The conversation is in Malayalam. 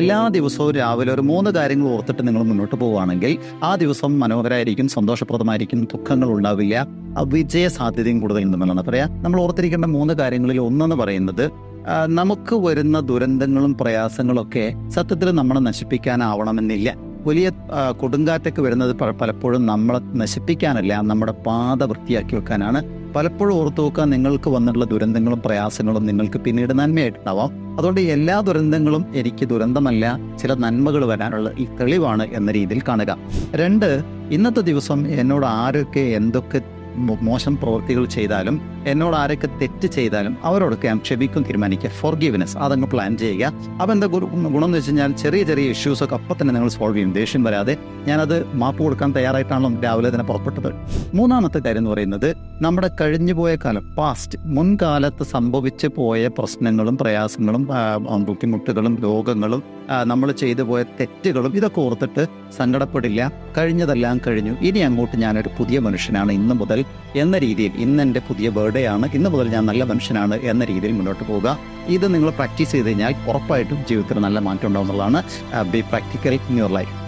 എല്ലാ ദിവസവും രാവിലെ ഒരു മൂന്ന് കാര്യങ്ങൾ ഓർത്തിട്ട് നിങ്ങൾ മുന്നോട്ട് പോവുകയാണെങ്കിൽ ആ ദിവസം മനോഹരമായിരിക്കും സന്തോഷപ്രദമായിരിക്കും ദുഃഖങ്ങൾ ഉണ്ടാവില്ല. വിജയ സാധ്യതയും കൂടുതൽ ഉണ്ടെന്നുള്ളതാണ് പറയാ. നമ്മൾ ഓർത്തിരിക്കേണ്ട മൂന്ന് കാര്യങ്ങളിൽ ഒന്നെന്ന് പറയുന്നത് നമുക്ക് വരുന്ന ദുരന്തങ്ങളും പ്രയാസങ്ങളൊക്കെ സത്യത്തിൽ നമ്മളെ നശിപ്പിക്കാനാവണമെന്നില്ല. വലിയ കൊടുങ്കാറ്റൊക്കെ വരുന്നത് പലപ്പോഴും നമ്മളെ നശിപ്പിക്കാനല്ല നമ്മുടെ പാത വൃത്തിയാക്കി വെക്കാനാണ് പലപ്പോഴും ഓർത്തു നോക്കാൻ നിങ്ങൾക്ക് വന്നിട്ടുള്ള ദുരന്തങ്ങളും പ്രയാസങ്ങളും നിങ്ങൾക്ക് പിന്നീട് നന്മയായിട്ടുണ്ടാവാം. അതുകൊണ്ട് എല്ലാ ദുരന്തങ്ങളും എനിക്ക് ദുരന്തമല്ല ചില നന്മകൾ വരാനുള്ള ഈ തെളിവാണ് എന്ന രീതിയിൽ കാണുക. രണ്ട് ഇന്നത്തെ ദിവസം എന്നോട് ആരൊക്കെ എന്തൊക്കെ മോശം പ്രവൃത്തികൾ ചെയ്താലും എന്നോട് ആരൊക്കെ തെറ്റ് ചെയ്താലും അവരോടൊക്കെ ഞാൻ ക്ഷമിക്കും തീരുമാനിക്കുക. ഫോർഗീവ്നെസ് അതങ്ങ് പ്ലാൻ ചെയ്യുക. അപ്പം എന്താ ഗുണം എന്ന് വെച്ച് കഴിഞ്ഞാൽ ചെറിയ ചെറിയ ഇഷ്യൂസ് ഒക്കെ അപ്പം തന്നെ നിങ്ങൾ സോൾവ് ചെയ്യും. ദേഷ്യം വരാതെ ഞാനത് മാപ്പ് കൊടുക്കാൻ തയ്യാറായിട്ടാണല്ലോ രാവിലെ തന്നെ പുറപ്പെട്ടത്. മൂന്നാമത്തെ കാര്യം എന്ന് പറയുന്നത് നമ്മുടെ കഴിഞ്ഞുപോയ കാലം പാസ്റ്റ് മുൻകാലത്ത് സംഭവിച്ചു പോയ പ്രശ്നങ്ങളും പ്രയാസങ്ങളും ബുദ്ധിമുട്ടുകളും രോഗങ്ങളും നമ്മൾ ചെയ്തു പോയ തെറ്റുകളും ഇതൊക്കെ ഓർത്തിട്ട് സങ്കടപ്പെടില്ല. കഴിഞ്ഞതെല്ലാം കഴിഞ്ഞു. ഇനി അങ്ങോട്ട് ഞാനൊരു പുതിയ മനുഷ്യനാണ്. ഇന്ന് മുതൽ എന്ന രീതിയിൽ ഇന്ന് എന്റെ പുതിയ ബർത്ത്ഡേ ആണ്. ഇന്ന് മുതൽ ഞാൻ നല്ല മനുഷ്യനാണ് എന്ന രീതിയിൽ മുന്നോട്ട് പോവുക. ഇത് നിങ്ങൾ പ്രാക്ടീസ് ചെയ്ത് കഴിഞ്ഞാൽ ഉറപ്പായിട്ടും ജീവിതത്തിൽ നല്ല മാറ്റം ഉണ്ടാവും എന്നുള്ളതാണ് be practical in your life